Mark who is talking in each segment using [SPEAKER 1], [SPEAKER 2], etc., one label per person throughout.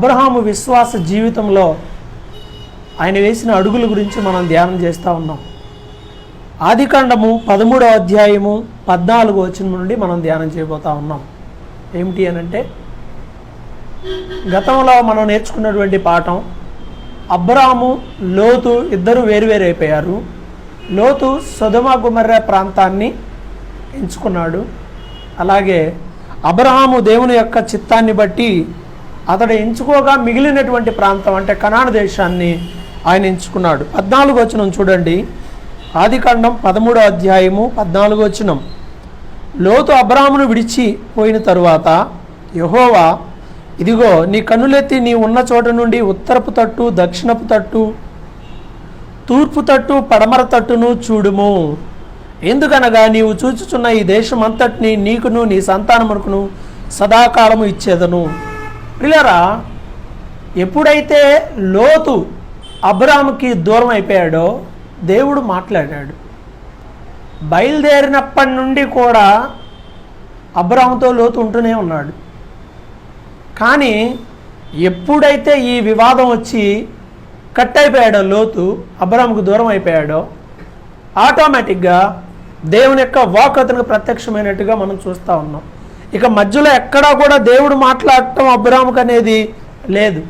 [SPEAKER 1] అబ్రహాము విశ్వాస జీవితంలో ఆయన వేసిన అడుగుల గురించి మనం ధ్యానం చేస్తూ ఉన్నాం. ఆదికాండము పదమూడవ అధ్యాయము పద్నాలుగు వచ్చిన నుండి మనం ధ్యానం చేయబోతా ఉన్నాం. ఏమిటి అని అంటే గతంలో మనం నేర్చుకున్నటువంటి పాఠం అబ్రాము లోతు ఇద్దరు వేరువేరు అయిపోయారు. లోతు సుధమ గుమర్ర ప్రాంతాన్ని ఎంచుకున్నాడు. అలాగే అబ్రహాము దేవుని యొక్క చిత్తాన్ని బట్టి అతడు ఎంచుకోగా మిగిలినటువంటి ప్రాంతం అంటే కనాన దేశాన్ని ఆయన ఎంచుకున్నాడు. పద్నాలుగు వచనం చూడండి. ఆదికాండం పదమూడో అధ్యాయము పద్నాలుగు వచనం. లోతు అబ్రామును విడిచి పోయిన తరువాత యహోవా ఇదిగో నీ కన్నులెత్తి నీ ఉన్న చోట నుండి ఉత్తరపు తట్టు దక్షిణపు తట్టు తూర్పు తట్టు పడమర తట్టును చూడుము. ఎందుకనగా నీవు చూచుచున్న ఈ దేశం అంతటిని నీకును నీ సంతానమునకును సదాకాలము ఇచ్చేదను. పిల్లరా ఎప్పుడైతే లోతు అబ్రాముకి దూరం అయిపోయాడో దేవుడు మాట్లాడాడు. బయలుదేరినప్పటి నుండి కూడా అబ్రాముతో లోతు ఉంటూనే ఉన్నాడు. కానీ ఎప్పుడైతే ఈ వివాదం వచ్చి కట్ అయిపోయాడో లోతు అబ్రాముకు దూరం అయిపోయాడో ఆటోమేటిక్గా దేవుని యొక్క వాక్ అతనికి ప్రత్యక్షమైనట్టుగా మనం చూస్తూ ఉన్నాం. ఇక మధ్యలో ఎక్కడా కూడా దేవుడు మాట్లాడటం అబ్రాముకు అనేది లేదు.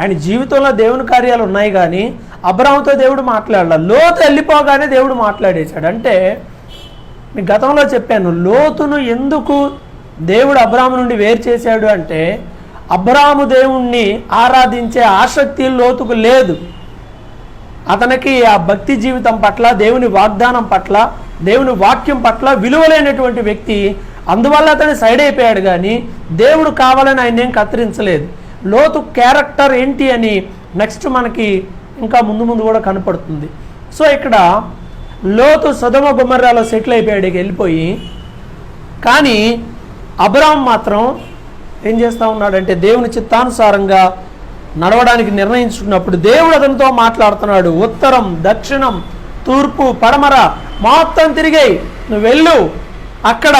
[SPEAKER 1] ఆయన జీవితంలో దేవుని కార్యాలు ఉన్నాయి కానీ అబ్రాముతో దేవుడు మాట్లాడాల. లోతు వెళ్ళిపోగానే దేవుడు మాట్లాడేశాడు. అంటే మీ గతంలో చెప్పాను లోతును ఎందుకు దేవుడు అబ్రాము నుండి వేరు చేశాడు అంటే అబ్రాము దేవుణ్ణి ఆరాధించే ఆసక్తి లోతుకు లేదు. అతనికి ఆ భక్తి జీవితం పట్ల దేవుని వాగ్దానం పట్ల దేవుని వాక్యం పట్ల విలువలేనటువంటి వ్యక్తి అందువల్ల అతను సైడ్ అయిపోయాడు కానీ దేవుడు కావాలని ఆయన ఏం కత్తిరించలేదు. లోతు క్యారెక్టర్ ఏంటి అని నెక్స్ట్ మనకి ఇంకా ముందు ముందు కూడా కనపడుతుంది. సో ఇక్కడ లోతు సదమ గుమ్మర్రాలో సెటిల్ అయిపోయాడు వెళ్ళిపోయి. కానీ అబ్రామ్ మాత్రం ఏం చేస్తూ ఉన్నాడంటే దేవుని చిత్తానుసారంగా నడవడానికి నిర్ణయించుకున్నప్పుడు దేవుడు అతనితో మాట్లాడుతున్నాడు. ఉత్తరం దక్షిణం తూర్పు పడమర మొత్తం తిరిగాయి నువ్వు వెళ్ళు. అక్కడ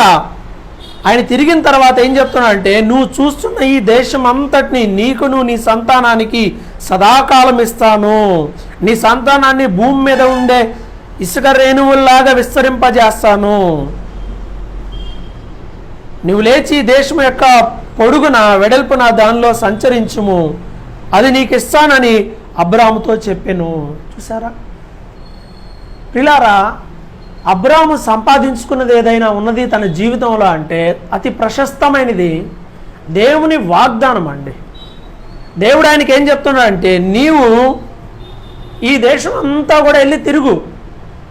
[SPEAKER 1] ఆయన తిరిగిన తర్వాత ఏం చెప్తున్నాడంటే నువ్వు చూస్తున్న ఈ దేశం అంతటిని నీకును నీ సంతానానికి సదాకాలం ఇస్తాను. నీ సంతానాన్ని భూమి మీద ఉండే ఇసుక రేణువుల్లాగా విస్తరింపజేస్తాను. నువ్వు లేచి ఈ దేశం యొక్క పొడుగున వెడల్పున దానిలో సంచరించుము. అది నీకు ఇస్తానని అబ్రాముతో చెప్పాను. చూసారా పిల్లారా అబ్రాము సంపాదించుకున్నది ఏదైనా ఉన్నది తన జీవితంలో అంటే అతి ప్రశస్తమైనది దేవుని వాగ్దానం అండి. దేవుడు ఆయనకి ఏం చెప్తున్నాడంటే నీవు ఈ దేశం అంతా కూడా వెళ్ళి తిరుగు.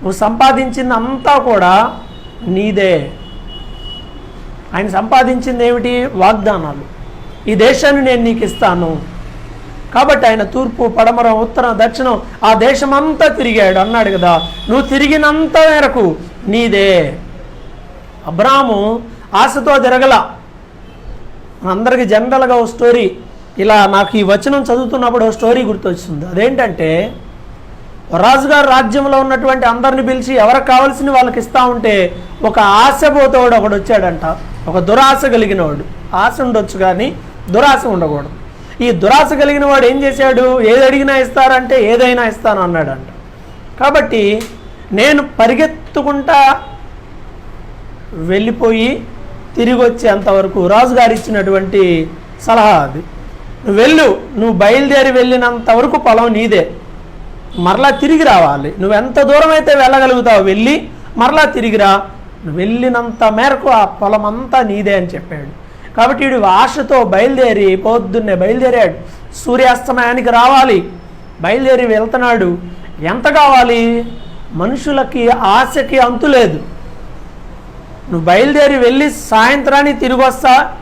[SPEAKER 1] నువ్వు సంపాదించింది అంతా కూడా నీదే. ఆయన సంపాదించింది ఏమిటి? వాగ్దానాలు. ఈ దేశాన్ని నేను నీకు ఇస్తాను. కాబట్టి ఆయన తూర్పు పడమర ఉత్తరం దక్షిణం ఆ దేశం అంతా తిరిగాడు. అన్నాడు కదా నువ్వు తిరిగినంత మేరకు నీదే. అబ్రాము ఆశతో తిరగల. అందరికి జనరల్గా ఓ స్టోరీ. ఇలా నాకు ఈ వచనం చదువుతున్నప్పుడు ఓ స్టోరీ గుర్తొచ్చింది. అదేంటంటే రాజుగారు రాజ్యంలో ఉన్నటువంటి అందరిని పిలిచి ఎవరికి కావాల్సిన వాళ్ళకి ఇస్తా ఉంటే ఒక ఆశపోతోడు ఒకడు వచ్చాడంట. ఒక దురాశ కలిగినవాడు ఆశ ఉండొచ్చు కానీ దురాశ ఉండకూడదు. ఈ దురాశ కలిగిన వాడు ఏం చేశాడు? ఏది అడిగినా ఇస్తారంటే ఏదైనా ఇస్తాను అన్నాడంట. కాబట్టి నేను పరిగెత్తుకుంటా వెళ్ళిపోయి తిరిగి వచ్చేంతవరకు రాజుగారు ఇచ్చినటువంటి సలహా అది. నువ్వు వెళ్ళు నువ్వు బయలుదేరి వెళ్ళినంత వరకు పొలం నీదే. మరలా తిరిగి రావాలి. నువ్వు ఎంత దూరం అయితే వెళ్ళగలుగుతావు వెళ్ళి మరలా తిరిగిరా వెళ్ళినంత మేరకు ఆ పొలం అంతా నీదే అని చెప్పాడు. కాబట్టి వీడు ఆశతో బయలుదేరి పొద్దున్నే బయలుదేరాడు. సూర్యాస్తమయానికి రావాలి. బయలుదేరి వెళ్తున్నాడు. ఎంత కావాలి? మనుషులకి ఆశకి అంతు లేదు. నువ్వు బయలుదేరి వెళ్ళి సాయంత్రానికి తిరిగి వస్తా.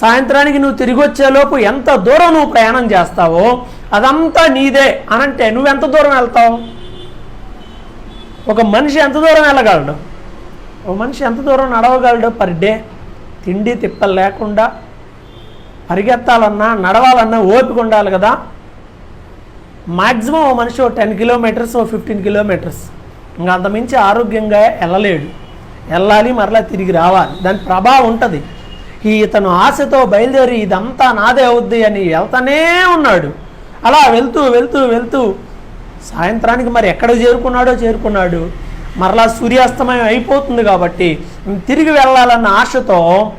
[SPEAKER 1] సాయంత్రానికి నువ్వు తిరిగి వచ్చేలోపు ఎంత దూరం నువ్వు ప్రయాణం చేస్తావో అదంతా నీదే అనంటే నువ్వు ఎంత దూరం వెళ్తావు? ఒక మనిషి ఎంత దూరం వెళ్ళగలడు? ఒక మనిషి ఎంత దూరం నడవగలడు పర్ డే? తిండి తిప్పలు లేకుండా పరిగెత్తాలన్నా నడవాలన్నా ఓపిక ఉండాలి కదా. మ్యాక్సిమం ఓ మనిషి ఓ టెన్ కిలోమీటర్స్ ఓ ఫిఫ్టీన్ కిలోమీటర్స్. ఇంకా అంతమించి ఆరోగ్యంగా వెళ్ళలేడు వెళ్ళాలి మరలా తిరిగి రావాలి. దాని ప్రభావం ఉంటుంది. ఈ ఇతను ఆశతో బయలుదేరి ఇదంతా నాదే అవుద్ది అని వెళ్తానే ఉన్నాడు. అలా వెళ్తూ వెళ్తూ వెళ్తూ సాయంత్రానికి మరి ఎక్కడ చేరుకున్నాడో చేరుకున్నాడు. మరలా సూర్యాస్తమయం అయిపోతుంది కాబట్టి తిరిగి వెళ్ళాలన్న ఆశతో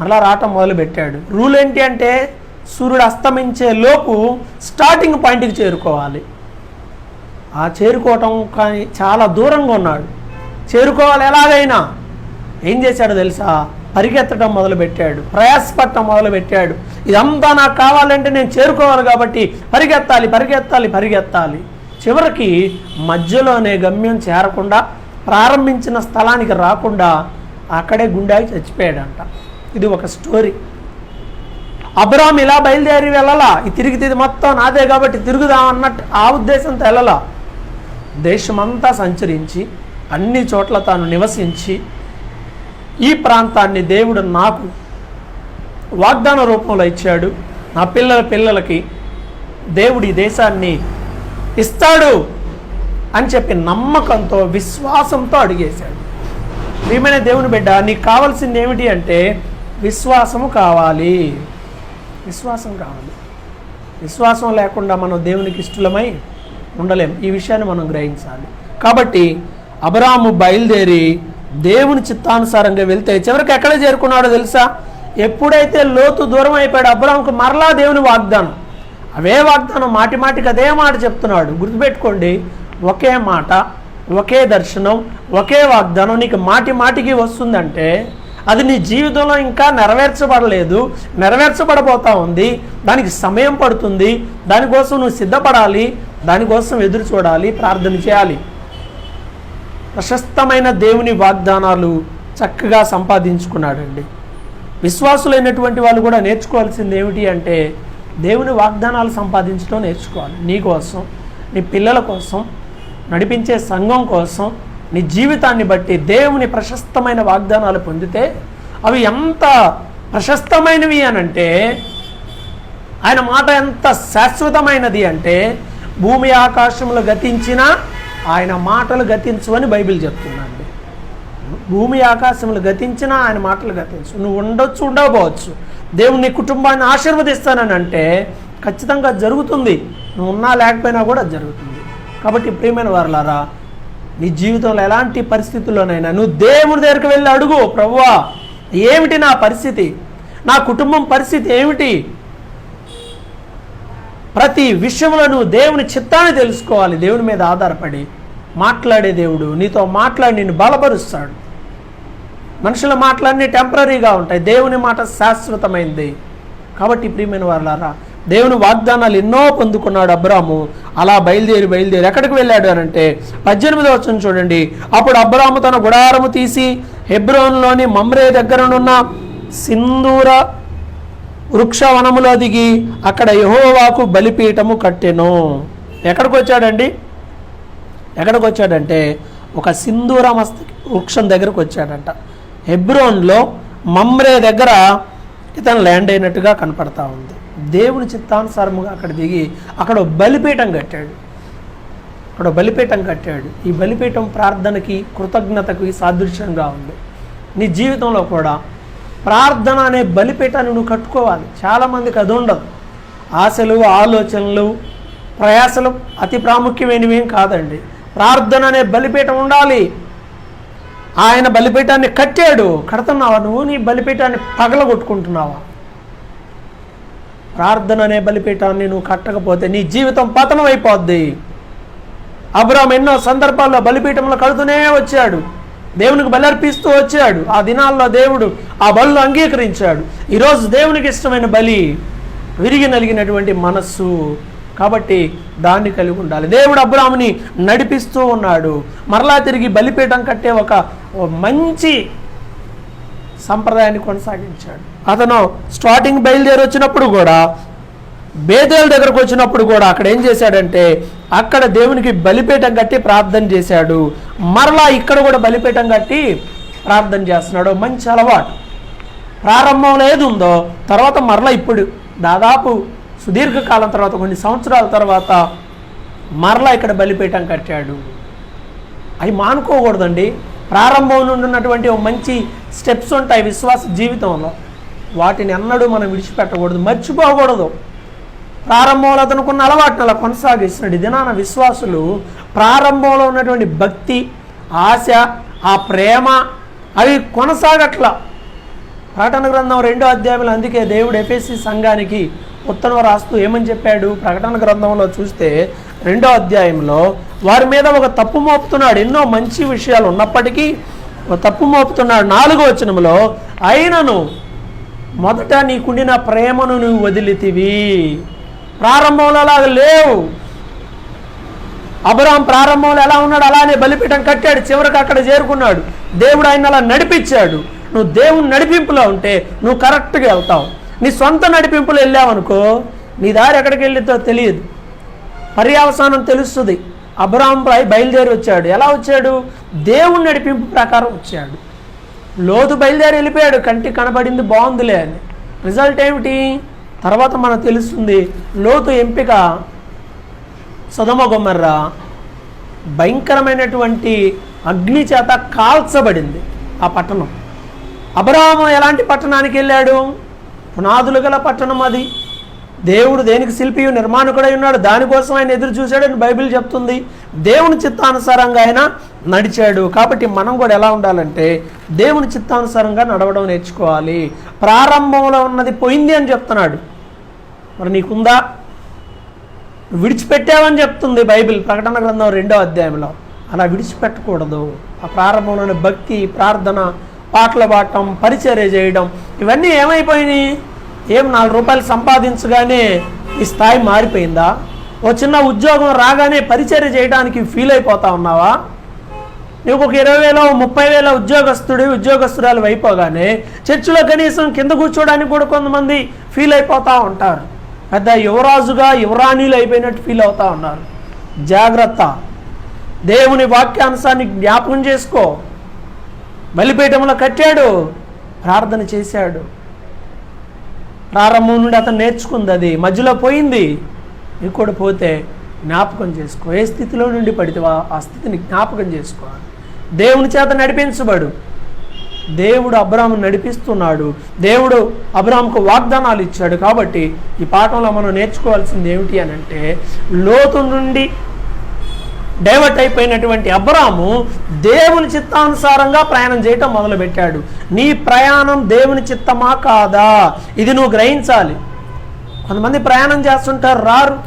[SPEAKER 1] మరలా రావటం మొదలుపెట్టాడు. రూల్ ఏంటి అంటే సూర్యుడు అస్తమించే లోపు స్టార్టింగ్ పాయింట్కి చేరుకోవాలి. ఆ చేరుకోవటం కానీ చాలా దూరంగా ఉన్నాడు. చేరుకోవాలి ఎలాగైనా. ఏం చేశాడో తెలుసా? పరిగెత్తడం మొదలుపెట్టాడు. ప్రయాసపడటం మొదలుపెట్టాడు. ఇదంతా నాకు కావాలంటే నేను చేరుకోవాలి కాబట్టి పరిగెత్తాలి పరిగెత్తాలి పరిగెత్తాలి. చివరికి మధ్యలోనే గమ్యం చేరకుండా ప్రారంభించిన స్థలానికి రాకుండా అక్కడే గుండాయి చచ్చిపోయాడంట. ఇది ఒక స్టోరీ. అబ్రామ్ ఇలా బయలుదేరి వెళ్ళాలా? ఈ తిరిగి మొత్తం నాదే కాబట్టి తిరుగుదాం అన్నట్టు ఆ ఉద్దేశంతో వెళ్ళాలా. దేశమంతా సంచరించి అన్ని చోట్ల తాను నివసించి ఈ ప్రాంతాన్ని దేవుడు నాకు వాగ్దాన రూపంలో ఇచ్చాడు. నా పిల్లల పిల్లలకి దేవుడి ఈ దేశాన్ని ఇస్తాడు అని చెప్పి నమ్మకంతో విశ్వాసంతో అడిగేశాడు. ప్రియమైన దేవుని బిడ్డ నీకు కావాల్సింది ఏమిటి అంటే విశ్వాసము కావాలి. విశ్వాసం కావాలి. విశ్వాసం లేకుండా మనం దేవునికి ఇష్టలమై ఉండలేం. ఈ విషయాన్ని మనం గ్రహించాలి. కాబట్టి అబరాము బయలుదేరి దేవుని చిత్తానుసారంగా వెళ్తే చివరికి ఎక్కడ చేరుకున్నాడో తెలుసా? ఎప్పుడైతే లోతు దూరం అయిపోయాడు అబ్రాముకు మరలా దేవుని వాగ్దానం. అవే వాగ్దానం మాటి మాటికి అదే మాట చెప్తున్నాడు. గుర్తుపెట్టుకోండి ఒకే మాట ఒకే దర్శనం ఒకే వాగ్దానం నీకు మాటి మాటికి వస్తుందంటే అది నీ జీవితంలో ఇంకా నెరవేర్చబడలేదు నెరవేర్చబడబోతా ఉంది దానికి సమయం పడుతుంది దానికోసం నువ్వు సిద్ధపడాలి దానికోసం ఎదురు చూడాలి ప్రార్థన చేయాలి. ప్రశస్తమైన దేవుని వాగ్దానాలు చక్కగా సంపాదించుకున్నాడండి. విశ్వాసులైనటువంటి వాళ్ళు కూడా నేర్చుకోవాల్సింది ఏమిటి అంటే దేవుని వాగ్దానాలు సంపాదించడం నేర్చుకోవాలి. నీ కోసం నీ పిల్లల కోసం నడిపించే సంఘం కోసం నీ జీవితాన్ని బట్టి దేవుని ప్రశస్తమైన వాగ్దానాలు పొందితే అవి ఎంత ప్రశస్తమైనవి అనంటే ఆయన మాట ఎంత శాశ్వతమైనది అంటే భూమి ఆకాశములు గతించినా ఆయన మాటలు గతించవని బైబిల్ చెప్తుందండి. భూమి ఆకాశములు గతించినా ఆయన మాటలు గతించు నువ్వు ఉండొచ్చు ఉండకపోవచ్చు. దేవుని నీ కుటుంబాన్ని ఆశీర్వదిస్తానని అంటే ఖచ్చితంగా జరుగుతుంది. నువ్వు ఉన్నా లేకపోయినా కూడా జరుగుతుంది. కాబట్టి ప్రియమైన వారులారా నీ జీవితంలో ఎలాంటి పరిస్థితుల్లోనైనా నువ్వు దేవుడి దగ్గరికి వెళ్ళి అడుగు ప్రభువా ఏమిటి నా పరిస్థితి? నా కుటుంబం పరిస్థితి ఏమిటి? ప్రతి విషయంలో నువ్వు దేవుని చిత్తాన్ని తెలుసుకోవాలి. దేవుని మీద ఆధారపడి మాట్లాడే దేవుడు నీతో మాట్లాడి నిన్ను బలపరుస్తాడు. మనుషుల మాటలన్నీ టెంపరీగా ఉంటాయి. దేవుని మాట శాశ్వతమైంది. కాబట్టి ప్రియమైన వారులారా దేవుని వాగ్దానాలు ఎన్నో పొందుకున్నాడు అబ్రాము. అలా బయలుదేరి బయలుదేరి ఎక్కడికి వెళ్ళాడు అని అంటే పద్దెనిమిది వచ్చిన చూడండి. అప్పుడు అబ్రాము తన గుడారము తీసి హెబ్రోన్లోని మమ్రే దగ్గరనున్న సింధూర వృక్షవనములో దిగి అక్కడ యహోవాకు బలిపీఠము కట్టెను. ఎక్కడికి వచ్చాడండి ఎక్కడికి వచ్చాడంటే ఒక సింధూర మస్త వృక్షం దగ్గరకు వచ్చాడంట. హెబ్రోన్లో మమ్రే దగ్గర ఇతను ల్యాండ్ అయినట్టుగా కనపడతా ఉంది. దేవుని చిత్తానుసారముగా అక్కడ దిగి అక్కడ బలిపీఠం కట్టాడు. అక్కడ బలిపీఠం కట్టాడు. ఈ బలిపీఠం ప్రార్థనకి కృతజ్ఞతకి సాదృశ్యంగా ఉంది. నీ జీవితంలో కూడా ప్రార్థన అనే బలిపీఠాన్ని నువ్వు కట్టుకోవాలి. చాలామందికి అది ఉండదు. ఆశలు ఆలోచనలు ప్రయాసలు అతి ప్రాముఖ్యమైనవి ఏం కాదండి. ప్రార్థన అనే బలిపీఠం ఉండాలి. ఆయన బలిపీఠాన్ని కట్టాడు. కడుతున్నావా నువ్వు? నీ బలిపీఠాన్ని పగలగొట్టుకుంటున్నావా? ప్రార్థన అనే బలిపీఠాన్ని నువ్వు కట్టకపోతే నీ జీవితం పతనం అయిపోద్ది. అబ్రామ్ ఎన్నో సందర్భాల్లో బలిపీఠంలో కడుతూనే వచ్చాడు. దేవునికి బలి అర్పిస్తూ వచ్చాడు. ఆ దినాల్లో దేవుడు ఆ బలు అంగీకరించాడు. ఈరోజు దేవునికి ఇష్టమైన బలి విరిగి నలిగినటువంటి మనస్సు. కాబట్టి దాన్ని కలిగి ఉండాలి. దేవుడు అబ్రాముని నడిపిస్తూ ఉన్నాడు. మరలా తిరిగి బలిపీఠం కట్టే ఒక ఓ మంచి సంప్రదాయాన్ని కొనసాగించాడు. అతను స్టార్టింగ్ బయలుదేరి వచ్చినప్పుడు కూడా బేదేల దగ్గరకు వచ్చినప్పుడు కూడా అక్కడ ఏం చేశాడంటే అక్కడ దేవునికి బలిపీఠం కట్టి ప్రార్థన చేశాడు. మరలా ఇక్కడ కూడా బలిపీఠం కట్టి ప్రార్థన చేస్తున్నాడు. మంచి అలవాటు. ప్రారంభంలో ఏది ఉందో తర్వాత మరలా ఇప్పుడు దాదాపు సుదీర్ఘకాలం తర్వాత కొన్ని సంవత్సరాల తర్వాత మరలా ఇక్కడ బలిపీఠం కట్టాడు. అవి మానుకోకూడదండి. ప్రారంభం నుండి ఉన్నటువంటి ఒక మంచి స్టెప్స్ ఉంటాయి విశ్వాస జీవితంలో. వాటిని ఎన్నడూ మనం విడిచిపెట్టకూడదు మర్చిపోకూడదు. ప్రారంభంలో అతనుకున్న అలవాటును అలా కొనసాగిస్తున్నాడు. దినాన విశ్వాసులు ప్రారంభంలో ఉన్నటువంటి భక్తి ఆశ ఆ ప్రేమ అవి కొనసాగట్ల. ప్రకటన గ్రంథం రెండో అధ్యాయంలో అందుకే దేవుడు ఎఫ్ఎస్సి సంఘానికి ఉత్తరం రాస్తూ ఏమని చెప్పాడు? ప్రకటన గ్రంథంలో చూస్తే రెండో అధ్యాయంలో వారి మీద ఒక తప్పు మోపుతున్నాడు. ఎన్నో మంచి విషయాలు ఉన్నప్పటికీ ఒక తప్పు మోపుతున్నాడు. నాలుగో వచనంలో అయినను మొదట నీకుండిన ప్రేమను నువ్వు వదిలితివి. ప్రారంభంలో అలాగ లేవు. అబ్రాం ప్రారంభంలో ఎలా ఉన్నాడు? అలానే బలిపీఠం కట్టాడు. చివరికి అక్కడ చేరుకున్నాడు. దేవుడు ఆయన అలా నడిపించాడు. నువ్వు దేవుని నడిపింపులో ఉంటే నువ్వు కరెక్ట్గా వెళ్తావు. నీ సొంత నడిపింపులు వెళ్ళావనుకో నీ దారి ఎక్కడికి వెళ్ళిద్దో తెలియదు. పర్యావసానం తెలుస్తుంది. అబ్రాహం బయలుదేరి వచ్చాడు. ఎలా వచ్చాడు? దేవుని నడిపింపు ప్రకారం వచ్చాడు. లోతు బయలుదేరి వెళ్ళిపోయాడు. కంటి కనబడింది బాగుందిలే అని. రిజల్ట్ ఏమిటి? తర్వాత మనకు తెలుస్తుంది లోతు ఎంపిక సదమగొమ్మర్ర భయంకరమైనటువంటి అగ్ని చేత కాల్చబడింది ఆ పట్టణం. అబ్రహాము ఎలాంటి పట్టణానికి వెళ్ళాడు? పునాదులు గల పట్టణం అది. దేవుడు దేనికి శిల్పియు నిర్మాణకుడై ఉన్నాడు దానికోసం ఆయన ఎదురు చూశాడని బైబిల్ చెప్తుంది. దేవుని చిత్తానుసారంగా ఆయన నడిచాడు. కాబట్టి మనం కూడా ఎలా ఉండాలంటే దేవుని చిత్తానుసారంగా నడవడం నేర్చుకోవాలి. ప్రారంభంలో ఉన్నది పోయింది అని చెప్తున్నాడు. మరి నీకుందా? విడిచిపెట్టావని చెప్తుంది బైబిల్ ప్రకటన గ్రంథం రెండో అధ్యాయంలో. అలా విడిచిపెట్టకూడదు. ఆ ప్రారంభంలోని భక్తి ప్రార్థన పాటలు పాడటం పరిచర్య చేయడం ఇవన్నీ ఏమైపోయినాయి? ఏం నాలుగు రూపాయలు సంపాదించగానే ఈ స్థాయి మారిపోయిందా? ఓ చిన్న ఉద్యోగం రాగానే పరిచర్య చేయడానికి ఫీల్ అయిపోతా ఉన్నావా? నీకు ఒక ఇరవై వేల ముప్పై వేల ఉద్యోగస్తుడి ఉద్యోగస్తురాలు అయిపోగానే చర్చిలో కనీసం కింద కూర్చోడానికి కూడా కొంతమంది ఫీల్ అయిపోతూ ఉంటారు. పెద్ద యువరాజుగా యువరాణిలు అయిపోయినట్టు ఫీల్ అవుతూ ఉన్నారు. జాగ్రత్త. దేవుని వాక్యాంశాన్ని జ్ఞాపకం చేసుకో. బలిపీఠంలో కట్టాడు. ప్రార్థన చేశాడు. ప్రారంభం నుండి అతను నేర్చుకుంది అది. మధ్యలో పోయింది. ఇంకోటి పోతే జ్ఞాపకం చేసుకో. ఏ స్థితిలో నుండి పడితేవా ఆ స్థితిని జ్ఞాపకం చేసుకోవాలి దేవుని చేత నడిపించబడు. దేవుడు అబ్రాహ్ను నడిపిస్తున్నాడు. దేవుడు అబ్రాహ్మకు వాగ్దానాలు ఇచ్చాడు. కాబట్టి ఈ పాఠంలో మనం నేర్చుకోవాల్సింది ఏమిటి అని అంటే లోతు నుండి డైవర్ట్ అయిపోయినటువంటి అబ్రాము దేవుని చిత్తానుసారంగా ప్రయాణం చేయటం మొదలుపెట్టాడు. నీ ప్రయాణం దేవుని చిత్తమా కాదా? ఇది నువ్వు గ్రహించాలి. కొంతమంది ప్రయాణం చేస్తుంటారు రారు.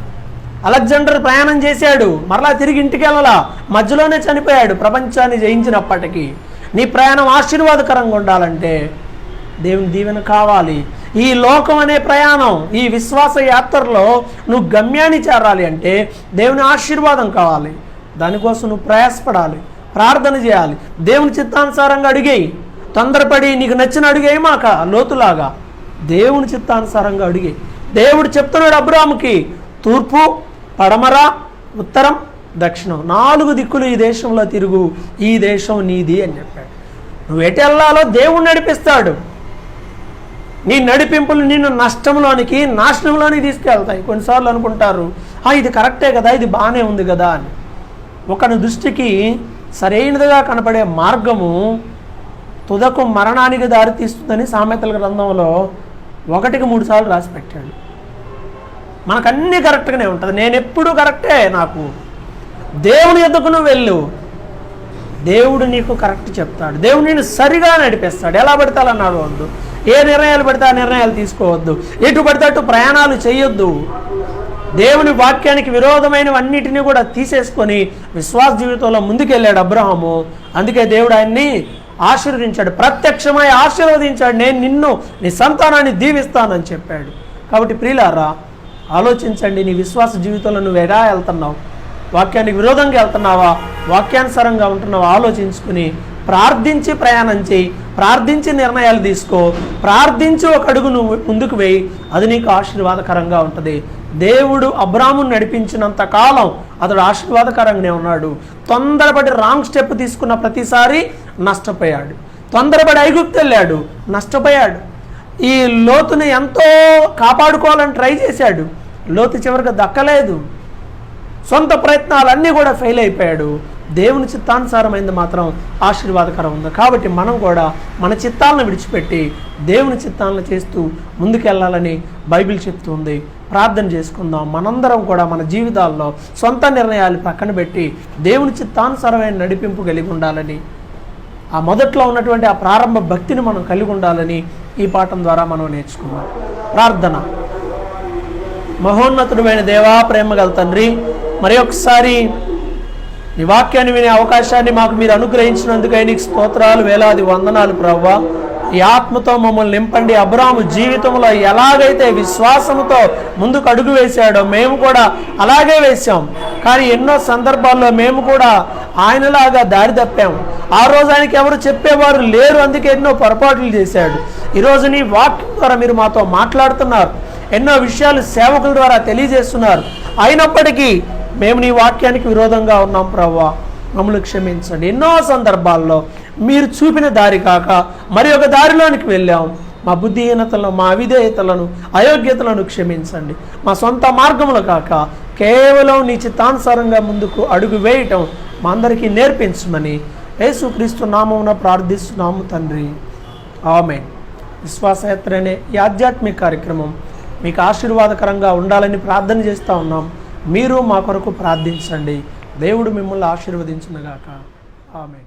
[SPEAKER 1] అలెగ్జాండర్ ప్రయాణం చేశాడు మరలా తిరిగి ఇంటికి వెళ్ళలా. మధ్యలోనే చనిపోయాడు ప్రపంచాన్ని జయించినప్పటికీ. నీ ప్రయాణం ఆశీర్వాదకరంగా ఉండాలంటే దేవుని దీవెన కావాలి. ఈ లోకం అనే ప్రయాణం ఈ విశ్వాస యాత్రలో నువ్వు గమ్యాన్ని చేరాలి అంటే దేవుని ఆశీర్వాదం కావాలి. దానికోసం నువ్వు ప్రయాసపడాలి ప్రార్థన చేయాలి. దేవుని చిత్తానుసారంగా అడిగేయి. తొందరపడి నీకు నచ్చిన అడిగేయి మాక లోతులాగా. దేవుని చిత్తానుసారంగా అడిగే దేవుడు చెప్తున్నాడు అబ్రాముకి తూర్పు పడమర ఉత్తరం దక్షిణం. నాలుగు దిక్కులు ఈ దేశంలో తిరుగు ఈ దేశం నీది అని చెప్పాడు. నువ్వు ఎటు వెళ్ళాలో దేవుడు నడిపిస్తాడు. నీ నడిపింపులు నిన్ను నష్టంలోనికి నాశనంలోనికి తీసుకెళ్తాయి. కొన్నిసార్లు అనుకుంటారు ఇది కరెక్టే కదా ఇది బాగానే ఉంది కదా అని. ఒకని దృష్టికి సరైనదిగా కనపడే మార్గము తుదకు మరణానికి దారితీస్తుందని సామెతల గ్రంథంలో ఒకటికి మూడు సార్లు రాసి పెట్టాడు. కరెక్ట్గానే ఉంటుంది. నేను ఎప్పుడూ కరెక్టే నాకు. దేవుని ఎద్దుకు నువ్వు వెళ్ళు. దేవుడు నీకు కరెక్ట్ చెప్తాడు. దేవుడు నేను సరిగా నడిపిస్తాడు. ఎలా పడితే అలా నడవద్దు. ఏ నిర్ణయాలు పడితే ఆ నిర్ణయాలు తీసుకోవద్దు. ఎటు పడితే అటు ప్రయాణాలు చేయొద్దు. దేవుని వాక్యానికి విరోధమైనవన్నిటినీ కూడా తీసేసుకొని విశ్వాస జీవితంలో ముందుకెళ్ళాడు అబ్రహాము. అందుకే దేవుడు ఆయన్ని ఆశీర్వదించాడు. ప్రత్యక్షమై ఆశీర్వదించాడు. నేను నిన్ను నీ సంతానాన్ని దీవిస్తానని చెప్పాడు. కాబట్టి ప్రియులారా ఆలోచించండి. నీ విశ్వాస జీవితంలో నువ్వు ఎలా వెళ్తున్నావు? వాక్యానికి విరోధంగా వెళ్తున్నావా? వాక్యానుసారంగా ఉంటున్నావా? ఆలోచించుకుని ప్రార్థించి ప్రయాణం చేయి. ప్రార్థించి నిర్ణయాలు తీసుకో. ప్రార్థించి ఒక అడుగు నువ్వు ముందుకు వేయి. అది నీకు ఆశీర్వాదకరంగా ఉంటుంది. దేవుడు అబ్రామును నడిపించినంత కాలం అతడు ఆశీర్వాదకరంగానే ఉన్నాడు. తొందరపడి రాంగ్ స్టెప్ తీసుకున్న ప్రతిసారి నష్టపోయాడు. తొందరపడి ఐగుప్తు వెళ్ళాడు. నష్టపోయాడు. ఈ లోతుని ఎంతో కాపాడుకోవాలని ట్రై చేశాడు. లోతు చివరికి దక్కలేదు. సొంత ప్రయత్నాలన్నీ కూడా ఫెయిల్ అయిపోయాడు. దేవుని చిత్తానుసారమైంది మాత్రం ఆశీర్వాదకరం ఉంది. కాబట్టి మనం కూడా మన చిత్తాలను విడిచిపెట్టి దేవుని చిత్తాలను చేస్తూ ముందుకెళ్ళాలని బైబిల్ చెప్తుంది. ప్రార్థన చేసుకుందాం. మనందరం కూడా మన జీవితాల్లో సొంత నిర్ణయాలు పక్కన పెట్టి దేవుని చిత్తానుసారమైన నడిపింపు కలిగి ఉండాలని ఆ మొదట్లో ఉన్నటువంటి ఆ ప్రారంభ భక్తిని మనం కలిగి ఉండాలని ఈ పాఠం ద్వారా మనం నేర్చుకున్నాం ప్రార్థన. మహోన్నతుడమైన దేవా ప్రేమ గల తండ్రి మరి ఒకసారి నీ వాక్యాన్ని వినే అవకాశాన్ని మాకు మీరు అనుగ్రహించినందుకై నీకు స్తోత్రాలు వేలాది వందనాలు ప్రవ్వా. ఈ ఆత్మతో మమ్మల్ని నింపండి. అబ్రాము జీవితంలో ఎలాగైతే విశ్వాసంతో ముందుకు అడుగు వేశాడో మేము కూడా అలాగే వేశాం. కానీ ఎన్నో సందర్భాల్లో మేము కూడా ఆయనలాగా దారి తప్పాం. ఆ రోజు ఆయనకి ఎవరు చెప్పేవారు లేరు అందుకే ఎన్నో పొరపాట్లు చేశాడు. ఈరోజు నీ వాక్యం ద్వారా మీరు మాతో మాట్లాడుతున్నారు. ఎన్నో విషయాలు సేవకుల ద్వారా తెలియజేస్తున్నారు. అయినప్పటికీ మేము నీ వాక్యానికి విరోధంగా ఉన్నాం ప్రవ్వా. మమ్మల్ని క్షమించండి. ఎన్నో సందర్భాల్లో మీరు చూపిన దారి కాక మరి ఒక దారిలోనికి వెళ్ళాం. మా బుద్ధిహీనతలను మా అవిధేయతలను అయోగ్యతలను క్షమించండి. మా సొంత మార్గములు కాక కేవలం నీ చిత్తానుసారంగా ముందుకు అడుగు వేయటం మా అందరికీ నేర్పించమని యేసుక్రీస్తు నామమున ప్రార్థిస్తున్నాము తండ్రి. ఆమె విశ్వాసయాత్ర అనే ఈ ఆధ్యాత్మిక కార్యక్రమం. మీకు ఆశీర్వాదకరంగా ఉండాలని ప్రార్థన చేస్తూ ఉన్నాం. మీరు మా కొరకు ప్రార్థించండి. దేవుడు మిమ్మల్ని ఆశీర్వదించునుగాక. ఆమె